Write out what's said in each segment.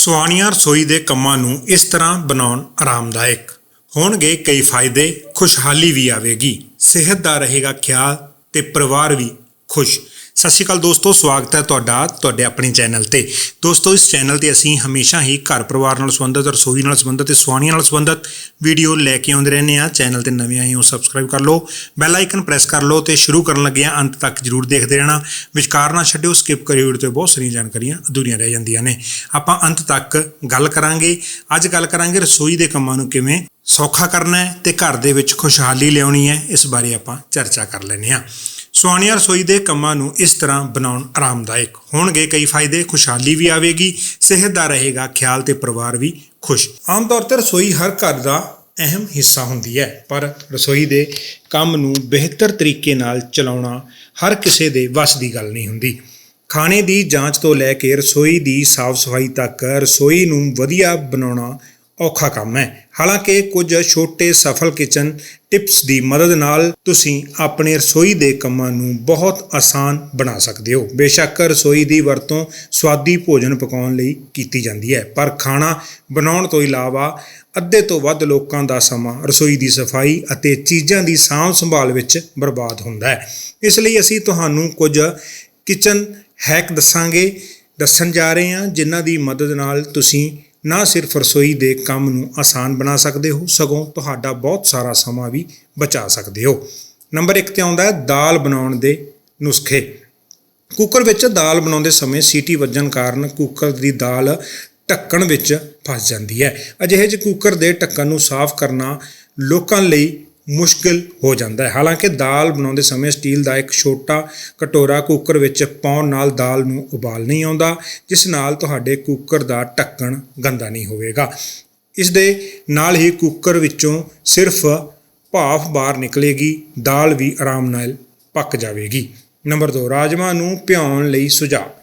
ਸੁਆਣੀਆਂ ਰਸੋਈ ਦੇ ਕੰਮਾਂ ਨੂੰ ਇਸ ਤਰ੍ਹਾਂ ਬਣਾਉਣ ਆਰਾਮਦਾਇਕ। ਹੋਣਗੇ ਕਈ ਫਾਇਦੇ, ਖੁਸ਼ਹਾਲੀ ਵੀ ਆਵੇਗੀ। ਸਿਹਤ ਦਾ ਰਹੇਗਾ ਖਿਆਲ ਤੇ ਪਰਿਵਾਰ ਵੀ ਖੁਸ਼। ਸਤਿ ਸ਼੍ਰੀ ਅਕਾਲ ਦੋਸਤੋ, ਸਵਾਗਤ ਹੈ ਤੁਹਾਡਾ, ਤੁਹਾਡੇ ਆਪਣੇ ਚੈਨਲ ਤੇ। ਦੋਸਤੋ, ਇਸ ਚੈਨਲ ਤੇ ਅਸੀਂ ਹਮੇਸ਼ਾ ਹੀ ਘਰ ਪਰਿਵਾਰ ਨਾਲ ਸੰਬੰਧਿਤ, ਰਸੋਈ ਨਾਲ ਸੰਬੰਧਿਤ ਤੇ ਸੁਆਣੀਆਂ ਨਾਲ ਸੰਬੰਧਿਤ ਵੀਡੀਓ ਲੈ ਕੇ ਆਉਂਦੇ ਰਹਿੰਦੇ ਆ ਚੈਨਲ ਤੇ ਨਵੇਂ ਆਏ ਹੋ ਸਬਸਕ੍ਰਾਈਬ ਕਰ ਲਓ ਬੈਲ ਆਈਕਨ ਪ੍ਰੈਸ ਕਰ ਲਓ ਤੇ ਸ਼ੁਰੂ ਕਰਨ ਲੱਗੇ ਆ ਅੰਤ ਤੱਕ ਜਰੂਰ ਦੇਖਦੇ ਰਹਿਣਾ। ਵਿਚਕਾਰ ਨਾ ਛੱਡਿਓ ਸਕਿਪ ਕਰਿਓ ਵੀਡੀਓ ਤੇ ਬਹੁਤ ਸਾਰੀਆਂ ਜਾਣਕਾਰੀਆਂ ਅਧੂਰੀਆਂ ਰਹਿ ਜਾਂਦੀਆਂ ਨੇ। ਆਪਾਂ ਅੰਤ ਤੱਕ ਗੱਲ ਕਰਾਂਗੇ। ਅੱਜ ਗੱਲ ਕਰਾਂਗੇ ਰਸੋਈ ਦੇ ਕੰਮਾਂ ਨੂੰ ਕਿਵੇਂ ਸੌਖਾ ਕਰਨਾ ਹੈ ਤੇ ਘਰ ਦੇ ਵਿੱਚ ਖੁਸ਼ਹਾਲੀ ਲਿਆਉਣੀ ਹੈ, ਇਸ ਬਾਰੇ ਆਪਾਂ ਚਰਚਾ ਕਰ ਲੈਂਦੇ ਹਾਂ। ਸੁਆਣੀਆਂ ਰਸੋਈ ਦੇ ਕੰਮਾਂ ਨੂੰ ਇਸ ਤਰ੍ਹਾਂ ਬਣਾਉਣ ਆਰਾਮਦਾਇਕ ਹੋਣਗੇ। ਕਈ ਫਾਇਦੇ, ਖੁਸ਼ਹਾਲੀ ਵੀ ਆਵੇਗੀ, ਸਿਹਤ ਦਾ ਰਹੇਗਾ ਖਿਆਲ ਤੇ ਪਰਿਵਾਰ ਵੀ ਖੁਸ਼। ਆਮ ਤੌਰ ਤੇ ਰਸੋਈ ਹਰ ਘਰ ਦਾ ਅਹਿਮ ਹਿੱਸਾ ਹੁੰਦੀ ਹੈ, ਪਰ ਰਸੋਈ ਦੇ ਕੰਮ ਨੂੰ ਬਿਹਤਰ ਤਰੀਕੇ ਨਾਲ ਚਲਾਉਣਾ ਹਰ ਕਿਸੇ ਦੇ ਵੱਸ ਦੀ ਗੱਲ ਨਹੀਂ ਹੁੰਦੀ। ਖਾਣੇ ਦੀ ਜਾਂਚ ਤੋਂ ਲੈ ਕੇ ਰਸੋਈ ਦੀ ਸਾਫ਼ ਸਫ਼ਾਈ ਤੱਕ ਰਸੋਈ ਨੂੰ ਵਧੀਆ ਬਣਾਉਣਾ ਔਖਾ ਕੰਮ ਹੈ। ਹਾਲਾਂਕਿ ਕੁਝ ਛੋਟੇ ਸਫਲ ਕਿਚਨ ਟਿਪਸ ਦੀ ਮਦਦ ਨਾਲ ਤੁਸੀਂ ਆਪਣੇ ਰਸੋਈ ਦੇ ਕੰਮਾਂ ਨੂੰ ਬਹੁਤ ਆਸਾਨ ਬਣਾ ਸਕਦੇ ਹੋ। ਬੇਸ਼ੱਕ ਰਸੋਈ ਦੀ ਵਰਤੋਂ ਸਵਾਦੀ ਭੋਜਨ ਪਕਾਉਣ ਲਈ ਕੀਤੀ ਜਾਂਦੀ ਹੈ, ਪਰ ਖਾਣਾ ਬਣਾਉਣ ਤੋਂ ਇਲਾਵਾ ਅੱਧੇ ਤੋਂ ਵੱਧ ਲੋਕਾਂ ਦਾ ਸਮਾਂ ਰਸੋਈ ਦੀ ਸਫ਼ਾਈ ਅਤੇ ਚੀਜ਼ਾਂ ਦੀ ਸਾਂਭ ਸੰਭਾਲ ਵਿੱਚ ਬਰਬਾਦ ਹੁੰਦਾ ਹੈ। ਇਸ ਲਈ ਅਸੀਂ ਤੁਹਾਨੂੰ ਕੁਝ ਕਿਚਨ ਹੈਕ ਦੱਸਾਂਗੇ। ਦੱਸਣ ਜਾ ਰਹੇ ਹਾਂ, ਜਿਨ੍ਹਾਂ ਦੀ ਮਦਦ ਨਾਲ ਤੁਸੀਂ ਨਾ ਸਿਰਫ ਰਸੋਈ ਦੇ ਕੰਮ ਨੂੰ ਆਸਾਨ ਬਣਾ ਸਕਦੇ ਹੋ, ਸਗੋਂ ਤੁਹਾਡਾ ਬਹੁਤ ਸਾਰਾ ਸਮਾਂ ਵੀ ਬਚਾ ਸਕਦੇ ਹੋ। ਨੰਬਰ 1 ਤੇ ਆਉਂਦਾ ਹੈ, ਦਾਲ ਬਣਾਉਣ ਦੇ ਨੁਸਖੇ। ਕੁੱਕਰ ਵਿੱਚ ਦਾਲ ਬਣਾਉਂਦੇ ਸਮੇਂ ਸੀਟੀ ਵੱਜਣ ਕਾਰਨ ਕੁੱਕਰ ਦੀ ਦਾਲ ਢੱਕਣ ਵਿੱਚ ਫਸ ਜਾਂਦੀ ਹੈ। ਅਜਿਹੇ ਜਿਹੇ ਕੁੱਕਰ ਦੇ ਢੱਕਣ ਨੂੰ ਸਾਫ਼ ਕਰਨਾ ਲੋਕਾਂ ਲਈ ਮੁਸ਼ਕਿਲ ਹੋ ਜਾਂਦਾ ਹੈ। ਹਾਲਾਂਕਿ ਦਾਲ ਬਣਾਉਂਦੇ ਸਮੇਂ ਸਟੀਲ ਦਾ ਇੱਕ ਛੋਟਾ ਕਟੋਰਾ ਕੁੱਕਰ ਵਿੱਚ ਪਾਉਣ ਨਾਲ ਦਾਲ ਨੂੰ ਉਬਾਲ ਨਹੀਂ ਆਉਂਦਾ, ਜਿਸ ਨਾਲ ਤੁਹਾਡੇ ਕੁੱਕਰ ਦਾ ਢੱਕਣ ਗੰਦਾ ਨਹੀਂ ਹੋਵੇਗਾ। ਇਸ ਦੇ ਨਾਲ ਹੀ ਕੁੱਕਰ ਵਿੱਚੋਂ ਸਿਰਫ ਭਾਫ਼ ਬਾਹਰ ਨਿਕਲੇਗੀ, ਦਾਲ ਵੀ ਆਰਾਮ ਨਾਲ ਪੱਕ ਜਾਵੇਗੀ। ਨੰਬਰ 2 ਰਾਜਮਾ ਨੂੰ ਭਿਉਣ ਲਈ ਸੁਝਾਅ।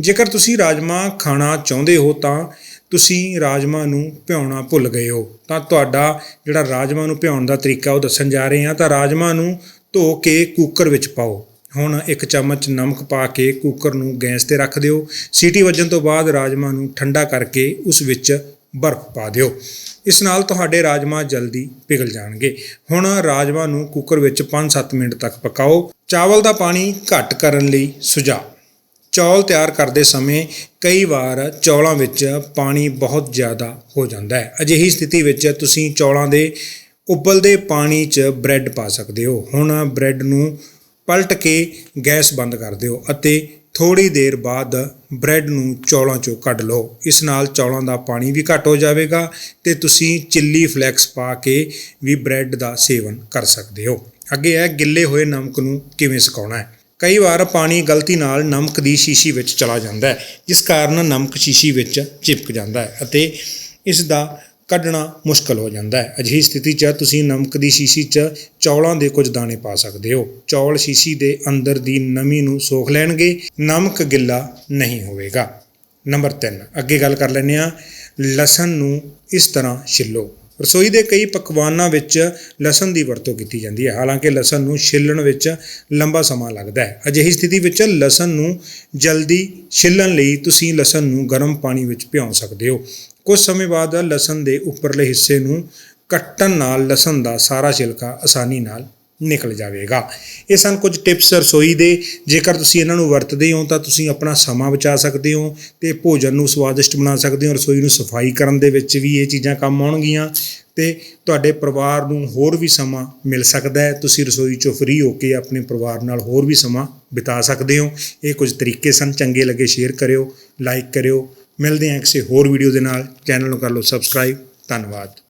ਜੇਕਰ ਤੁਸੀਂ ਰਾਜਮਾ ਖਾਣਾ ਚਾਹੁੰਦੇ ਹੋ ਤਾਂ ਤੁਸੀਂ ਰਾਜਮਾ ਨੂੰ ਭਿਉਣਾ ਭੁੱਲ ਗਏ ਹੋ। ਤਾਂ ਤੁਹਾਡਾ ਜਿਹੜਾ ਰਾਜਮਾ ਨੂੰ ਭਿਉਣ ਦਾ ਤਰੀਕਾ ਉਹ ਦੱਸਣ ਜਾ ਰਹੇ ਹਾਂ। ਤਾਂ ਰਾਜਮਾ ਨੂੰ ਧੋ ਕੇ ਕੁੱਕਰ ਵਿੱਚ ਪਾਓ। ਹੁਣ ਇੱਕ ਚਮਚ ਨਮਕ ਪਾ ਕੇ ਕੁੱਕਰ ਨੂੰ ਗੈਸ ਤੇ ਰੱਖ ਦਿਓ। ਸੀਟੀ ਵੱਜਣ ਤੋਂ ਬਾਅਦ ਰਾਜਮਾ ਨੂੰ ਠੰਡਾ ਕਰਕੇ ਉਸ ਵਿੱਚ ਬਰਫ਼ ਪਾ ਦਿਓ। ਇਸ ਨਾਲ ਤੁਹਾਡੇ ਰਾਜਮਾ ਜਲਦੀ ਪਿਘਲ ਜਾਣਗੇ। ਹੁਣ ਰਾਜਮਾ ਨੂੰ ਕੁੱਕਰ ਵਿੱਚ 5-7 ਮਿੰਟ ਤੱਕ ਪਕਾਓ। ਚਾਵਲ ਦਾ ਪਾਣੀ ਘੱਟ ਕਰਨ ਲਈ ਸੁਝਾਅ। ਚੌਲ ਤਿਆਰ ਕਰਦੇ ਸਮੇਂ ਕਈ ਵਾਰ ਚੌਲਾਂ ਵਿੱਚ ਪਾਣੀ ਬਹੁਤ ਜ਼ਿਆਦਾ ਹੋ ਜਾਂਦਾ ਹੈ। ਅਜਿਹੀ ਸਥਿਤੀ ਵਿੱਚ ਤੁਸੀਂ ਚੌਲਾਂ ਦੇ ਉਬਲਦੇ ਪਾਣੀ 'ਚ ਬ੍ਰੈਡ ਪਾ ਸਕਦੇ ਹੋ। ਹੁਣ ਬ੍ਰੈਡ ਨੂੰ ਪਲਟ ਕੇ ਗੈਸ ਬੰਦ ਕਰ ਦਿਓ ਅਤੇ ਥੋੜੀ ਦੇਰ ਬਾਅਦ ਬ੍ਰੈਡ ਨੂੰ ਚੌਲਾਂ 'ਚੋਂ ਕੱਢ ਲਓ। ਇਸ ਨਾਲ ਚੌਲਾਂ ਦਾ ਪਾਣੀ ਵੀ ਘੱਟ ਹੋ ਜਾਵੇਗਾ ਤੇ ਤੁਸੀਂ ਚਿੱਲੀ ਫਲੈਕਸ ਪਾ ਕੇ ਵੀ ਬ੍ਰੈਡ ਦਾ ਸੇਵਨ ਕਰ ਸਕਦੇ ਹੋ। ਅੱਗੇ ਹੈ ਗਿੱਲੇ ਹੋਏ ਨਮਕ ਨੂੰ ਕਿਵੇਂ ਸੁਕਾਉਣਾ ਹੈ? ਕਈ ਵਾਰ ਪਾਣੀ ਗਲਤੀ ਨਾਲ ਨਮਕ ਦੀ ਸ਼ੀਸ਼ੀ ਵਿੱਚ ਚਲਾ ਜਾਂਦਾ ਹੈ, ਜਿਸ ਕਾਰਨ ਨਮਕ ਸ਼ੀਸ਼ੀ ਵਿੱਚ ਚਿਪਕ ਜਾਂਦਾ ਹੈ ਅਤੇ ਇਸ ਦਾ ਕੱਢਣਾ ਮੁਸ਼ਕਲ ਹੋ ਜਾਂਦਾ ਹੈ। ਅਜਿਹੀ ਸਥਿਤੀ 'ਚ ਤੁਸੀਂ ਨਮਕ ਦੀ ਸ਼ੀਸ਼ੀ 'ਚ ਚੌਲਾਂ ਦੇ ਕੁਝ ਦਾਣੇ ਪਾ ਸਕਦੇ ਹੋ। ਚੌਲ ਸ਼ੀਸ਼ੀ ਦੇ ਅੰਦਰ ਦੀ ਨਮੀ ਨੂੰ ਸੋਖ ਲੈਣਗੇ, ਨਮਕ ਗਿੱਲਾ ਨਹੀਂ ਹੋਵੇਗਾ। ਨੰਬਰ 3 ਅੱਗੇ ਗੱਲ ਕਰ ਲੈਂਦੇ ਹਾਂ। ਲਸਣ ਨੂੰ ਇਸ ਤਰ੍ਹਾਂ ਛਿੱਲੋ। ਰਸੋਈ ਦੇ ਕਈ ਪਕਵਾਨਾਂ ਵਿੱਚ ਲਸਣ ਦੀ ਵਰਤੋਂ ਕੀਤੀ ਜਾਂਦੀ ਹੈ। ਹਾਲਾਂਕਿ ਲਸਣ ਨੂੰ ਛਿੱਲਣ ਵਿੱਚ ਲੰਬਾ ਸਮਾਂ ਲੱਗਦਾ ਹੈ। ਅਜਿਹੀ ਸਥਿਤੀ ਵਿੱਚ ਲਸਣ ਨੂੰ ਜਲਦੀ ਛਿੱਲਣ ਲਈ ਤੁਸੀਂ ਲਸਣ ਨੂੰ ਗਰਮ ਪਾਣੀ ਵਿੱਚ ਭਿਓ ਸਕਦੇ ਹੋ। ਕੁਝ ਸਮੇਂ ਬਾਅਦ ਲਸਣ ਦੇ ਉੱਪਰਲੇ ਹਿੱਸੇ ਨੂੰ ਕੱਟਣ ਨਾਲ ਲਸਣ ਦਾ ਸਾਰਾ ਛਿਲਕਾ ਆਸਾਨੀ ਨਾਲ ਨਿਕਲ ਜਾਵੇਗਾ। ਇਹ ਸਨ ਕੁਝ ਟਿਪਸ ਰਸੋਈ ਦੇ। ਜੇਕਰ ਤੁਸੀਂ ਇਹਨਾਂ ਨੂੰ ਵਰਤਦੇ ਹੋ ਤਾਂ ਤੁਸੀਂ ਆਪਣਾ ਸਮਾਂ ਬਚਾ ਸਕਦੇ ਹੋ ਤੇ ਭੋਜਨ ਨੂੰ ਸਵਾਦਿਸ਼ਟ ਬਣਾ ਸਕਦੇ ਹੋ। ਰਸੋਈ ਨੂੰ ਸਫ਼ਾਈ ਕਰਨ ਦੇ ਵਿੱਚ ਵੀ ਇਹ ਚੀਜ਼ਾਂ ਕੰਮ ਆਉਣਗੀਆਂ ਤੇ ਤੁਹਾਡੇ ਪਰਿਵਾਰ ਨੂੰ ਹੋਰ ਵੀ ਸਮਾਂ ਮਿਲ ਸਕਦਾ ਹੈ। ਤੁਸੀਂ ਰਸੋਈ ਚੋਂ ਫ੍ਰੀ ਹੋ ਕੇ ਆਪਣੇ ਪਰਿਵਾਰ ਨਾਲ ਹੋਰ ਵੀ ਸਮਾਂ ਬਿਤਾ ਸਕਦੇ ਹੋ। ਇਹ ਕੁਝ ਤਰੀਕੇ ਸਨ, ਚੰਗੇ ਲੱਗੇ ਸ਼ੇਅਰ ਕਰਿਓ ਲਾਈਕ ਕਰਿਓ। ਮਿਲਦੇ ਹਾਂ ਕਿਸੇ ਹੋਰ ਵੀਡੀਓ ਦੇ ਨਾਲ। ਚੈਨਲ ਨੂੰ ਕਰ ਲਓ ਸਬਸਕ੍ਰਾਈਬ ਧੰਨਵਾਦ।